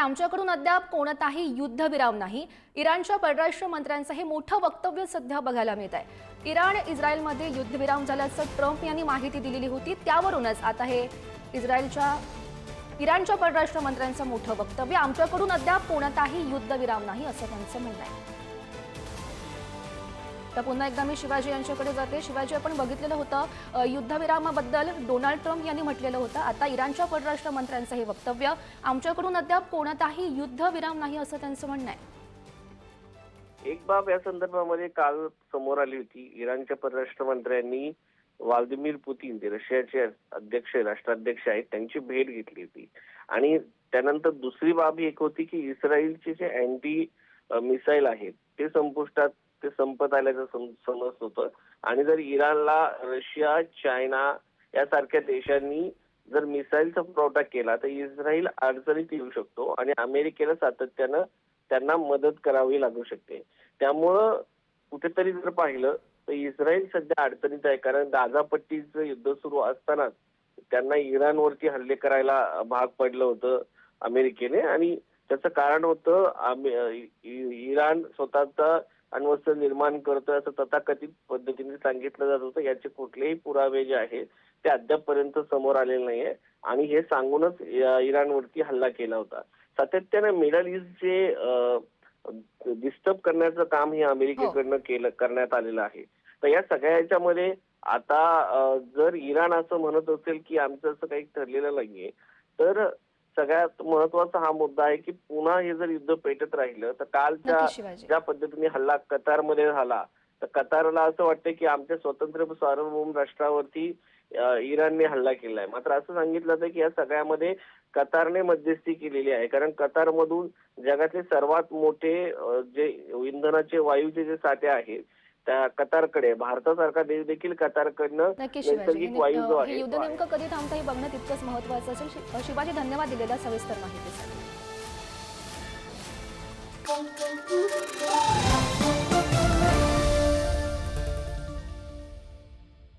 आमच्याकडून अद्याप कोणताही युद्धविराम नाही. इराणच्या परराष्ट्र मंत्र्यांचं हे मोठं वक्तव्य सध्या बघायला मिळत आहे. इराण इस्रायलमध्ये युद्धविराम झाल्याचं ट्रम्प यांनी माहिती दिलेली होती. त्यावरूनच आता हे इस्रायलच्या इराणच्या परराष्ट्र मंत्र्यांचं मोठं वक्तव्य. आमच्याकडून अद्याप कोणताही युद्धविराम नाही असं त्यांचं म्हणणं आहे. तर पुन्हा एकदा मी शिवाजी यांच्याकडे जाते. शिवाजी आपण बघितलेलं होतं युद्धविरामाबद्दल डोनाल्ड ट्रम्प यांनी म्हटलेलं होतं. आता इराणच्या परराष्ट्र मंत्र्यांचं हे वक्तव्य आमच्याकडून अद्याप कोणताही युद्धविराम नाही असं त्यांचं म्हणणं आहे. एक बाब या संदर्भामध्ये काल समोर आली होती. इराणच्या परराष्ट्र मंत्र्यांनी व्लादिमीर पुतीन जे रशियाचे अध्यक्ष राष्ट्राध्यक्ष आहेत त्यांची भेट घेतली होती. आणि त्यानंतर दुसरी बाब एक होती की इस्रायलचे जे अँटी मिसाईल आहेत ते संपुष्टात ते संपत आल्याचं सम- समजत होतं. आणि जर इराणला रशिया चायना यासारख्या देशांनी जर मिसाईलचा पुरवठा केला तर इस्रायल अडचणीत येऊ शकतो आणि अमेरिकेला सातत्यानं त्यांना मदत करावी लागू शकते. त्यामुळं कुठेतरी जर पाहिलं तर इस्रायल सध्या अडचणीत आहे. कारण गाझापट्टीचं युद्ध सुरू असतानाच त्यांना इराणवरती हल्ले करायला भाग पडलं होतं अमेरिकेने. आणि त्याचं कारण होतं इराण स्वतःचा अण्वस्त्र निर्माण करतोय असं तथाकथित पद्धतीने सांगितलं जात होतं. याचे कुठलेही पुरावे जे आहेत ते अद्यापपर्यंत समोर आलेले नाहीये. आणि हे सांगूनच इराणवरती हल्ला केला होता. सातत्यानं मिडल ईस्ट डिस्टर्ब करण्याचं काम हे अमेरिकेकडनं केलं करण्यात आलेलं आहे. तर या सगळ्या याच्यामध्ये आता जर इराण असं म्हणत असेल की आमचं असं काही ठरलेलं नाहीये तर सगळ्यात महत्त्वाचा हा मुद्दा आहे की पुन्हा हे जर युद्ध पेटत राहिलं तर कालच्या ज्या पद्धतीने हल्ला कतारमध्ये झाला तर कतारला असं वाटतं की आमच्या स्वतंत्र सार्वभौम राष्ट्रावरती इराणने हल्ला केलाय. मात्र असं सांगितलं जातं की या सगळ्यामध्ये कतारने मध्यस्थी केलेली आहे. कारण कतारमधून जगातले सर्वात मोठे जे इंधनाचे वायूचे जे साठे आहेत त्या कतारकडे भारतासारखा देश देखील कतारकडनं नक्की शिवाजी नैसर्गिक वायू जो हे आहे युद्ध तो आहे. नेमकं कधी थांबतं हे बघणं तितकंच महत्वाचं असेल शि- शिवाजी धन्यवाद दिलेल्या सविस्तर माहितीसाठी